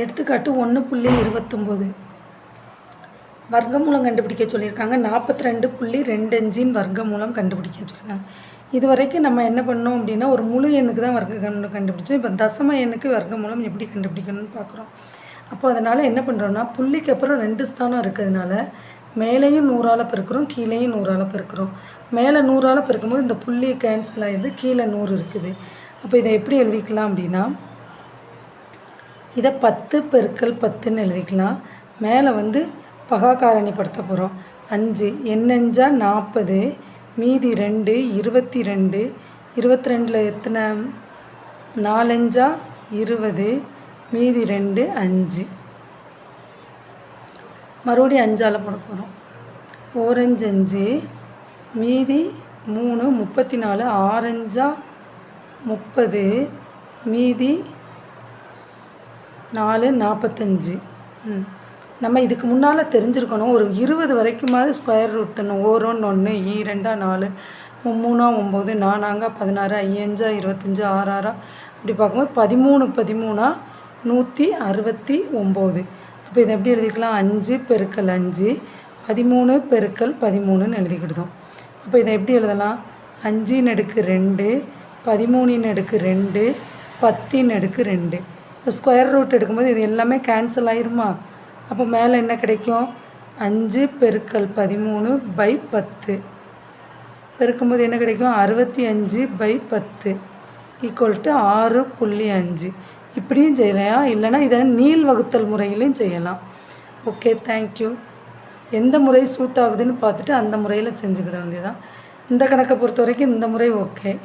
எடுத்துக்காட்டு ஒன்று புள்ளி இருபத்தொம்போது. வர்க்கமூலம் கண்டுபிடிக்க சொல்லியிருக்காங்க. நாற்பத்தி ரெண்டு புள்ளி ரெண்டு அஞ்சின் வர்க்கமூலம் கண்டுபிடிக்க சொல்லியிருக்காங்க. இது வரைக்கும் நம்ம என்ன பண்ணோம் அப்படின்னா ஒரு முழு எண்ணுக்கு தான் வர்க்க கண்டுபிடிச்சோம். இப்போ தசம எண்ணுக்கு வர்க்கமூலம் எப்படி கண்டுபிடிக்கணும்னு பார்க்குறோம். அப்போ அதனால் என்ன பண்ணுறோன்னா புள்ளிக்கு அப்புறம் ரெண்டு ஸ்தானம் இருக்கிறதுனால மேலேயும் நூறால் பெருக்கிறோம் கீழேயும் நூறால் பெருக்கிறோம். மேலே நூறால் பெருக்கும்போது இந்த புள்ளி கேன்சல் ஆகிடுது கீழே நூறு இருக்குது. அப்போ இதை எப்படி எழுதிக்கலாம் அப்படின்னா இதை பத்து பெருக்கல் பத்துன்னு எழுதிக்கலாம். மேலே வந்து பகாக்காரணி படுத்த போகிறோம் அஞ்சு எண்ணஞ்சா நாற்பது மீதி ரெண்டு இருபத்தி ரெண்டு இருபத்தி ரெண்டில் எத்தனை? நாலஞ்சா இருபது மீதி ரெண்டு அஞ்சு. மறுபடியும் அஞ்சால் போட போகிறோம் ஓரஞ்சு அஞ்சு மீதி மூணு முப்பத்தி நாலு ஆரஞ்சா முப்பது மீதி நாலு நாற்பத்தஞ்சு ம். நம்ம இதுக்கு முன்னால் தெரிஞ்சிருக்கணும். ஒரு இருபது வரைக்குமாவது ஸ்கொயர் ரூட் தரணும் ஓரோன்னு ஒன்று ஈ ரெண்டா நாலு. மூணா ஒம்பது நானாங்க பதினாறு ஐயஞ்சா இருபத்தஞ்சு ஆறாறா. அப்படி பார்க்கும்போது பதிமூணு பதிமூணா நூற்றி அறுபத்தி ஒம்பது. அப்போ இதை எப்படி எழுதிக்கலாம் அஞ்சு பெருக்கல் அஞ்சு பதிமூணு பெருக்கல் பதிமூணுன்னு எழுதிக்கிட்டோம். அப்போ இதை எப்படி எழுதலாம்? அஞ்சின் அடுக்கு ரெண்டு பதிமூணின் அடுக்கு ரெண்டு பத்தின் அடுக்கு ரெண்டு. ஸ்கொயர் ரூட் எடுக்கும்போது இது எல்லாமே கேன்சல் ஆயிருமா? அப்போ மேலே என்ன கிடைக்கும்? அஞ்சு பெருக்கல் பதிமூணு பை பத்து. பெருக்கும்போது என்ன கிடைக்கும்? அறுபத்தி அஞ்சு பை பத்து. ஈக்குவல் டு ஆறு புள்ளி அஞ்சு. இப்படியும் செய்யலாம். இல்லைன்னா இதை நீள் வகுத்தல் முறையிலையும் செய்யலாம். ஓகே தேங்க்யூ எந்த முறை சூட் ஆகுதுன்னு பார்த்துட்டு அந்த முறையில் செஞ்சுக்கிட வேண்டியதான் இந்த கணக்கை பொறுத்த வரைக்கும் இந்த முறை ஓகே